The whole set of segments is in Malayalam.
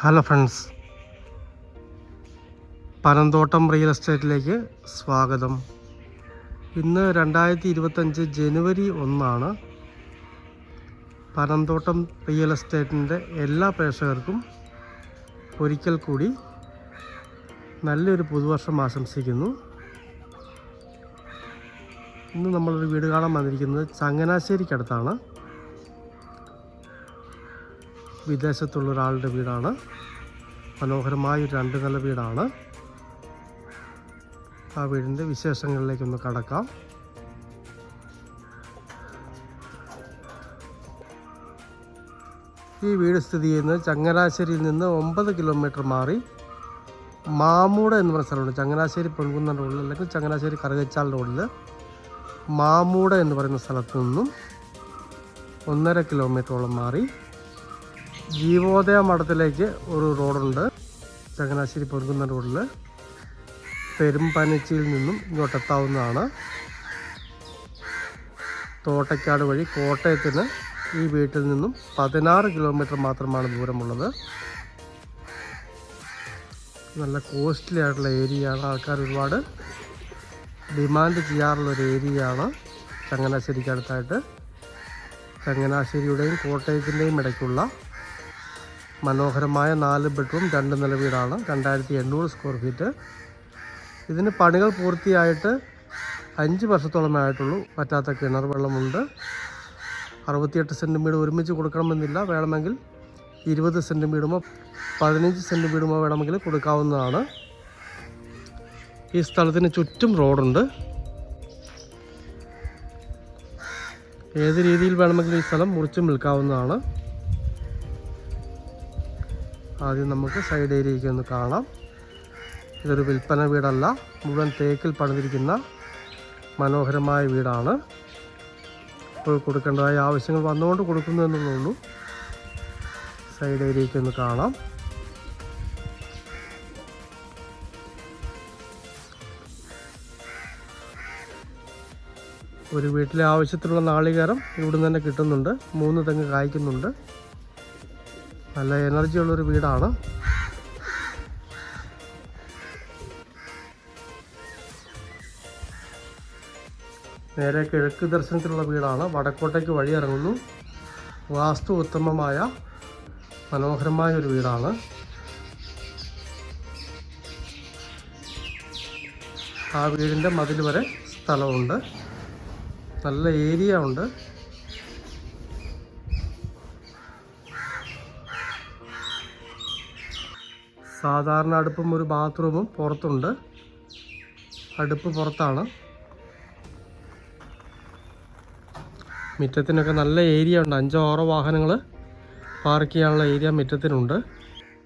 Hello friends. പനന്തോട്ടം റിയൽ എസ്റ്റേറ്റിലേക്ക് സ്വാഗതം. ഇന്ന് രണ്ടായിരത്തി ഇരുപത്തഞ്ച് ജനുവരി ഒന്നാണ്. പനന്തോട്ടം റിയൽ എസ്റ്റേറ്റിന്റെ എല്ലാ പ്രേക്ഷകർക്കും ഒരിക്കൽ കൂടി നല്ലൊരു പുതുവർഷം ആശംസിക്കുന്നു. ഇന്ന് നമ്മളൊരു വീട് കാണാൻ വന്നിരിക്കുന്നത് ചങ്ങനാശ്ശേരിക്കടുത്താണ്. വിദേശത്തുള്ള ഒരാളുടെ വീടാണ്. മനോഹരമായ രണ്ട് നില വീടാണ്. ആ വീടിന്റെ വിശേഷങ്ങളിലേക്കൊന്ന് കടക്കാം. ഈ വീട് സ്ഥിതി ചെയ്യുന്നത് ചങ്ങനാശ്ശേരിയിൽ നിന്ന് ഒമ്പത് കിലോമീറ്റർ മാറി മാമൂട എന്ന് പറഞ്ഞ സ്ഥലമുണ്ട് ചങ്ങനാശ്ശേരി പൊൻകുന്നം റോഡിൽ അല്ലെങ്കിൽ ചങ്ങനാശ്ശേരി കറുകച്ചാൽ റോഡിൽ മാമൂട എന്ന് പറയുന്ന സ്ഥലത്തു നിന്നും ഒന്നര കിലോമീറ്ററോളം മാറി ജീവോദയ മഠത്തിലേക്ക് ഒരു റോഡുണ്ട്. ചങ്ങനാശ്ശേരി പൊരുക്കുന്ന റോഡിൽ പെരുമ്പനച്ചിയിൽ നിന്നും ഇങ്ങോട്ടെത്താവുന്നതാണ് തോട്ടയ്ക്കാട് വഴി കോട്ടയത്തിന് ഈ വീട്ടിൽ നിന്നും പതിനാറ് കിലോമീറ്റർ മാത്രമാണ് ദൂരമുള്ളത്. നല്ല കോസ്റ്റ്ലി ആയിട്ടുള്ള ഏരിയയാണ്. ആൾക്കാർ ഒരുപാട് ഡിമാൻഡ് ചെയ്യാറുള്ള ഒരു ഏരിയയാണ് ചങ്ങനാശ്ശേരിക്ക് അടുത്തായിട്ട് ചങ്ങനാശ്ശേരിയുടെയും കോട്ടയത്തിന്റെയും ഇടയ്ക്കുള്ള മനോഹരമായ നാല് ബെഡ്റൂം രണ്ട് നില വീടാണ് രണ്ടായിരത്തി എണ്ണൂറ് സ്ക്വയർ ഫീറ്റ് ഇതിന് പണികൾ പൂർത്തിയായിട്ട് അഞ്ച് വർഷത്തോളമായിട്ടുള്ളൂ. പറ്റാത്ത കിണർ വെള്ളമുണ്ട്. അറുപത്തിയെട്ട് സെന്റും വീട് ഒരുമിച്ച് കൊടുക്കണമെന്നില്ല. വേണമെങ്കിൽ ഇരുപത് സെന്റും വീടുമോ പതിനഞ്ച് സെന്റും വീടുമോ വേണമെങ്കിൽ കൊടുക്കാവുന്നതാണ്. ഈ സ്ഥലത്തിന് ചുറ്റും റോഡുണ്ട്. ഏത് രീതിയിൽ വേണമെങ്കിലും ഈ സ്ഥലം മുറിച്ചും വിൽക്കാവുന്നതാണ് ആദ്യം നമുക്ക് സൈഡ് ഏരിയയ്ക്ക് ഒന്ന് കാണാം. ഇതൊരു വിൽപ്പന വീടല്ല. മുഴുവൻ തേക്കിൽ പണിതിരിക്കുന്ന മനോഹരമായ വീടാണ്. ഇപ്പോൾ കൊടുക്കേണ്ടതായ ആവശ്യങ്ങൾ വന്നുകൊണ്ട് കൊടുക്കുന്നു എന്നുള്ളൂ സൈഡ് ഏരിയയ്ക്ക് ഒന്ന് കാണാം. ഒരു വീട്ടിലെ ആവശ്യത്തിലുള്ള നാളികേരം ഇവിടുന്ന് തന്നെ കിട്ടുന്നുണ്ട്. മൂന്ന് തെങ്ങ് കായ്ക്കുന്നുണ്ട്. നല്ല എനർജി ഉള്ളൊരു വീടാണ്. നേരെ കിഴക്ക് ദർശനത്തിലുള്ള വീടാണ്. വടക്കോട്ടേക്ക് വഴി ഇറങ്ങുന്നു. വാസ്തു ഉത്തമമായ മനോഹരമായ ഒരു വീടാണ്. ആ വീടിന്റെ മതിൽ വരെ സ്ഥലമുണ്ട്. നല്ല ഏരിയ ഉണ്ട്. സാധാരണ അടുപ്പും ഒരു ബാത്റൂമും പുറത്തുണ്ട്. അടുപ്പ് പുറത്താണ്. മുറ്റത്തിനൊക്കെ നല്ല ഏരിയ ഉണ്ട്. അഞ്ചോ ആറോ വാഹനങ്ങൾ പാർക്ക് ചെയ്യാനുള്ള ഏരിയ മുറ്റത്തിനുണ്ട്.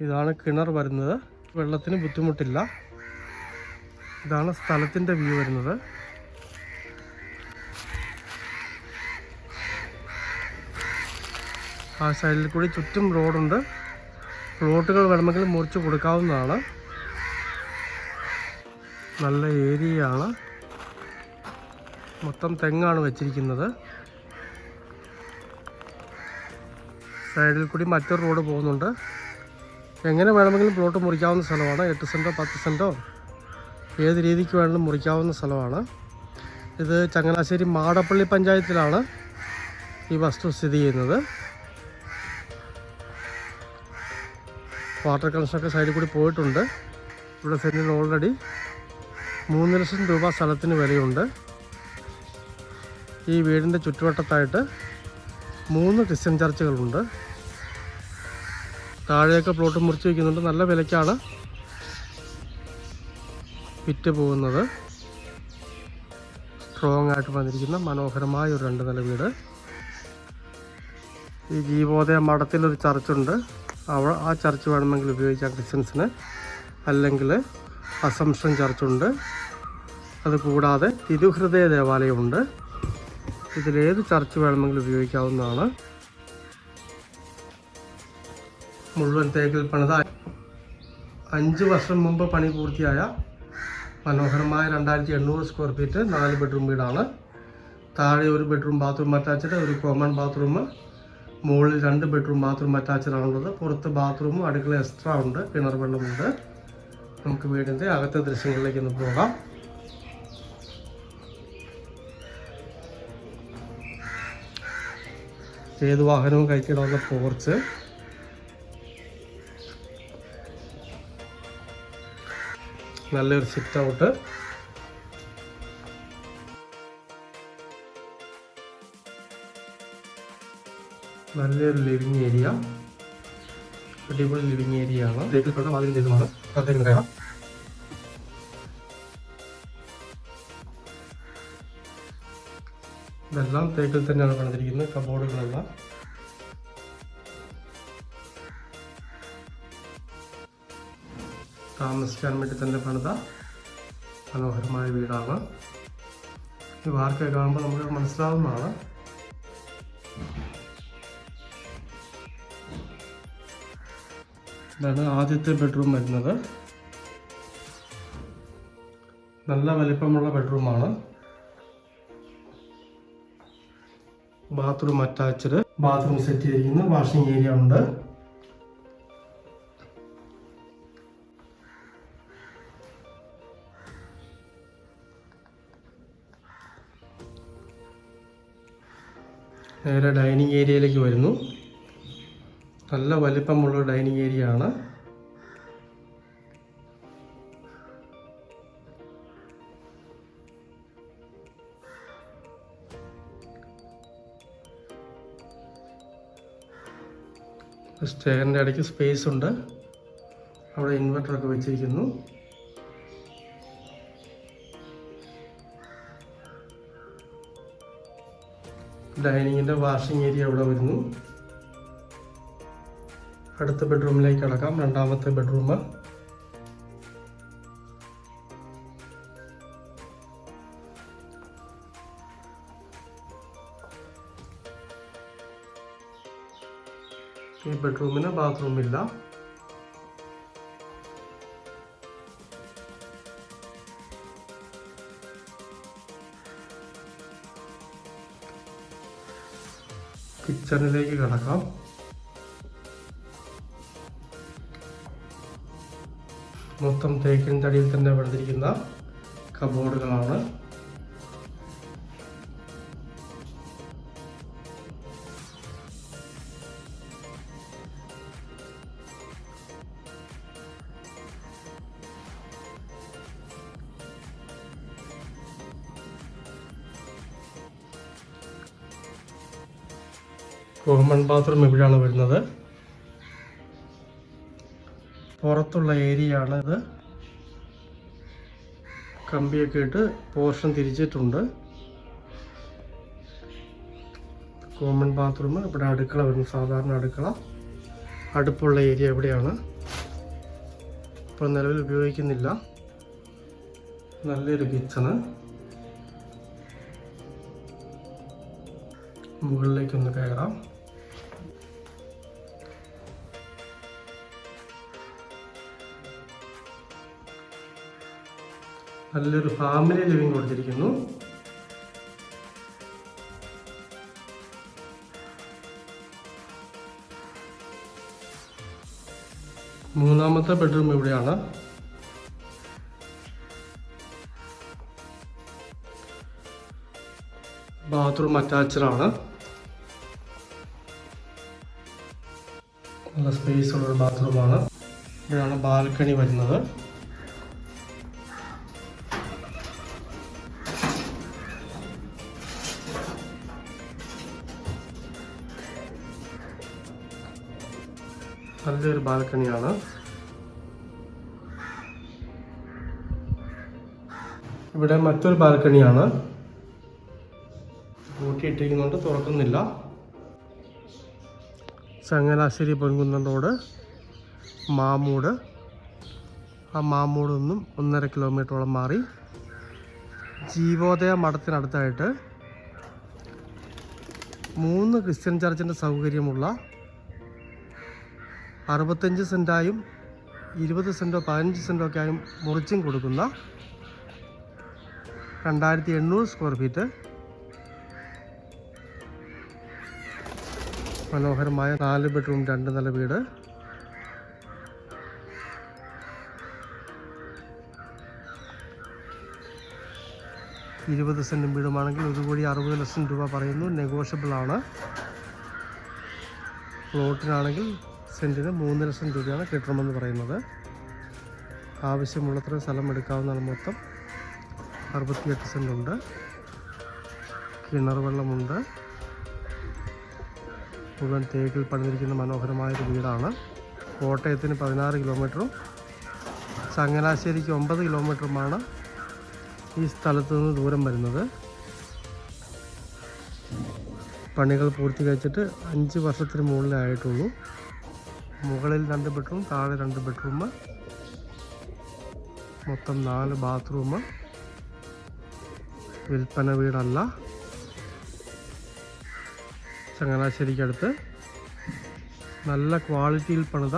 ഇതാണ് കിണർ വരുന്നത്. വെള്ളത്തിന് ബുദ്ധിമുട്ടില്ല. ഇതാണ് സ്ഥലത്തിന്റെ വ്യൂ വരുന്നത്. ആ സൈഡിൽ കൂടി ചുറ്റും റോഡുണ്ട്. പ്ലോട്ടുകൾ വേണമെങ്കിൽ മുറിച്ച് കൊടുക്കാവുന്നതാണ്. നല്ല ഏരിയയാണ്. മൊത്തം തെങ്ങാണ് വെച്ചിരിക്കുന്നത്. സൈഡിൽ കൂടി മറ്റൊരു റോഡ് പോകുന്നുണ്ട്. എങ്ങനെ വേണമെങ്കിലും പ്ലോട്ട് മുറിക്കാവുന്ന സ്ഥലമാണ്. എട്ട് സെന്റോ പത്ത് സെന്റോ ഏത് രീതിക്ക് വേണമെങ്കിലും മുറിക്കാവുന്ന സ്ഥലമാണ്. ഇത് ചങ്ങനാശ്ശേരി മാടപ്പള്ളി പഞ്ചായത്തിലാണ് ഈ വസ്തു സ്ഥിതി ചെയ്യുന്നത്. വാട്ടർ കണക്ഷനൊക്കെ സൈഡിൽ കൂടി പോയിട്ടുണ്ട്. ഇവിടെ സെന്റിന് ഓൾറെഡി മൂന്ന് ലക്ഷം രൂപ സ്ഥലത്തിന് വിലയുണ്ട്. ഈ വീടിന്റെ ചുറ്റുവട്ടത്തായിട്ട് മൂന്ന് ക്രിസ്ത്യൻ ചർച്ചുകളുണ്ട് താഴെയൊക്കെ പ്ലോട്ട് മുറിച്ച് വയ്ക്കുന്നുണ്ട് നല്ല വിലയ്ക്കാണ് വിറ്റ് പോകുന്നത്. സ്ട്രോങ് ആയിട്ട് വന്നിരിക്കുന്ന മനോഹരമായ ഒരു രണ്ട് നില വീട്. ഈ ജീവോദയ മഠത്തിലൊരു ചർച്ചുണ്ട് അവ ആ ചർച്ച് വേണമെങ്കിൽ ഉപയോഗിക്കാം ക്രിസ്ത്യൻസിന്. അല്ലെങ്കിൽ അസംഷൻ ചർച്ചുണ്ട് അതുകൂടാതെ തിരുഹൃദയ ദേവാലയമുണ്ട്. ഇതിലേത് ചർച്ച് വേണമെങ്കിലും ഉപയോഗിക്കാവുന്നതാണ്. മുഴുവൻ തേക്കിൽ പണിത. അഞ്ച് വർഷം മുമ്പ് പണി പൂർത്തിയായ മനോഹരമായ രണ്ടായിരത്തി എണ്ണൂറ് സ്ക്വയർ ഫീറ്റ് നാല് ബെഡ്റൂം വീടാണ്. താഴെ ഒരു ബെഡ്റൂം ബാത്റൂം അറ്റാച്ച്ഡ് ഒരു കോമൺ ബാത്റൂം മുകളിൽ രണ്ട് ബെഡ്റൂം ബാത്റൂം അറ്റാച്ച്ഡ് ആണുള്ളത്. പുറത്ത് ബാത്റൂമും അടുക്കള എക്സ്ട്രാ ഉണ്ട് കിണർ വെള്ളമുണ്ട് നമുക്ക് വീടിന്റെ അകത്തെ ദൃശ്യങ്ങളിലേക്ക് ഒന്ന് പോകാം. ഏത് വാഹനവും കയറ്റിയിടാവുന്ന പോർച്ച്. നല്ലൊരു സിറ്റ് ഔട്ട്. നല്ലൊരു ലിവിങ് ഏരിയ അടിപൊളി ലിവിങ് ഏരിയ ആണ്. തേക്കിൽപ്പെട്ട വാതിലും ചെയ്തതാണ് അകത്തേക്ക് കയറാം ഇതെല്ലാം തേക്കിൽ തന്നെയാണ് കണ്ടിരിക്കുന്നത് കബോർഡുകളെല്ലാം താമസിക്കാൻ വേണ്ടി തന്നെ പണിത മനോഹരമായ വീടാണ്. ഈ വാർക്കൊക്കെ കാണുമ്പോൾ നമുക്ക് മനസ്സിലാവുന്നതാണ് ഇതാണ് ആദ്യത്തെ ബെഡ്റൂം വരുന്നത്. നല്ല വലിപ്പമുള്ള ബെഡ്റൂമാണ് ബാത്റൂം അറ്റാച്ച്ഡ് ബാത്റൂം സെറ്റ് ചെയ്തിരിക്കുന്നു. വാഷിംഗ് ഏരിയ ഉണ്ട്. നേരെ ഡൈനിങ് ഏരിയയിലേക്ക് വരുന്നു. നല്ല വലിപ്പമുള്ള ഡൈനിങ് ഏരിയ ആണ് സ്റ്റെയറിന്റെ ഇടയ്ക്ക് സ്പേസ് ഉണ്ട്. അവിടെ ഇൻവെർട്ടറൊക്കെ വെച്ചിരിക്കുന്നു. ഡൈനിങ്ങിന്റെ വാഷിംഗ് ഏരിയ അവിടെ വരുന്നു. അടുത്ത ബെഡ്റൂമിലേക്ക് കടക്കാം. രണ്ടാമത്തെ ബെഡ്റൂം ഈ ബെഡ്റൂമിന് ബാത്റൂം ഇല്ല. കിച്ചണിലേക്ക് കടക്കാം. മൊത്തം തേക്കിൻ തടിയിൽ തന്നെ പണിതിരിക്കുന്ന കബോർഡുകളാണ്. കോമൺ ബാത്റൂം ഇവിടെയാണ് വരുന്നത്. പുറത്തുള്ള ഏരിയ ആണ് ഇത്. കമ്പിയൊക്കെ ഇട്ട് പോർഷൻ തിരിച്ചിട്ടുണ്ട്. കോമൺ ബാത്റൂം ഇവിടെ അടുക്കള വരുന്നു സാധാരണ അടുക്കള. അടുപ്പുള്ള ഏരിയ എവിടെയാണ് ഇപ്പോൾ നിലവിൽ ഉപയോഗിക്കുന്നില്ല. നല്ലൊരു കിച്ചണ്. മുകളിലേക്കൊന്ന് കയറാം. നല്ലൊരു ഫാമിലി ലിവിങ് കൊടുത്തിരിക്കുന്നു. മൂന്നാമത്തെ ബെഡ്റൂം ഇവിടെയാണ്. ബാത്റൂം അറ്റാച്ച്ഡ് ആണ് നല്ല സ്പേസ് ഉള്ളൊരു ബാത്റൂമാണ്. ഇവിടെയാണ് ബാൽക്കണി വരുന്നത്. നല്ലൊരു ബാൽക്കണിയാണ്. ഇവിടെ മറ്റൊരു ബാൽക്കണിയാണ്. കൂട്ടിയിട്ടിരിക്കുന്നുണ്ട് തുറക്കുന്നില്ല. ചങ്ങനാശ്ശേരി പൊൻകുന്നം റോഡ് മാമൂട്. ആ മാമൂട് നിന്നും ഒന്നര കിലോമീറ്ററോളം മാറി. ജീവോദയ മഠത്തിനടുത്തായിട്ട് മൂന്ന് ക്രിസ്ത്യൻ ചർച്ചിന്റെ സൗകര്യമുള്ള അറുപത്തഞ്ച് സെന്റായും ഇരുപത് സെന്റോ പതിനഞ്ച് സെന്റോ ഒക്കെ ആയും മുറിച്ചും കൊടുക്കുന്ന രണ്ടായിരത്തി എണ്ണൂറ് സ്ക്വയർ ഫീറ്റ് മനോഹരമായ നാല് ബെഡ്റൂം രണ്ട് നില വീട്. ഇരുപത് സെന്റും വീടുമാണെങ്കിൽ ഒരു കോടി അറുപത് ലക്ഷം രൂപ പറയുന്നു. നെഗോഷ്യബിൾ ആണ്. പ്ലോട്ടിനാണെങ്കിൽ സെന്റിന് മൂന്ന് ലക്ഷം രൂപയാണ് കിട്ടണമെന്ന് പറയുന്നത്. ആവശ്യമുള്ളത്ര സ്ഥലം എടുക്കാവുന്നതാണ് മൊത്തം. അറുപത്തിയെട്ട് സെന്റുണ്ട് കിണർ വെള്ളമുണ്ട്. മുഴുവൻ തേക്കിൽ പണിതിരിക്കുന്ന മനോഹരമായൊരു വീടാണ്. കോട്ടയത്തിന് പതിനാറ് കിലോമീറ്ററും ചങ്ങനാശ്ശേരിക്ക് ഒമ്പത് കിലോമീറ്ററുമാണ് ഈ സ്ഥലത്ത് നിന്ന് ദൂരം വരുന്നത്. പണികൾ പൂർത്തീകരിച്ചിട്ട് അഞ്ച് വർഷത്തിന് മുകളിലേ ആയിട്ടുള്ളൂ മുകളിൽ രണ്ട് ബെഡ്റൂം താഴെ രണ്ട് ബെഡ്റൂം. മൊത്തം നാല് ബാത്റൂം. വിൽപ്പന വീടല്ല. ചങ്ങനാശ്ശേരിക്കടുത്ത്. നല്ല ക്വാളിറ്റിയിൽ പണിത.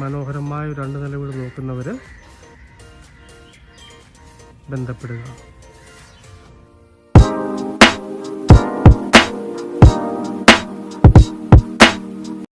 മനോഹരമായ രണ്ട് നില വീട് നോക്കുന്നവർ ബന്ധപ്പെടുക.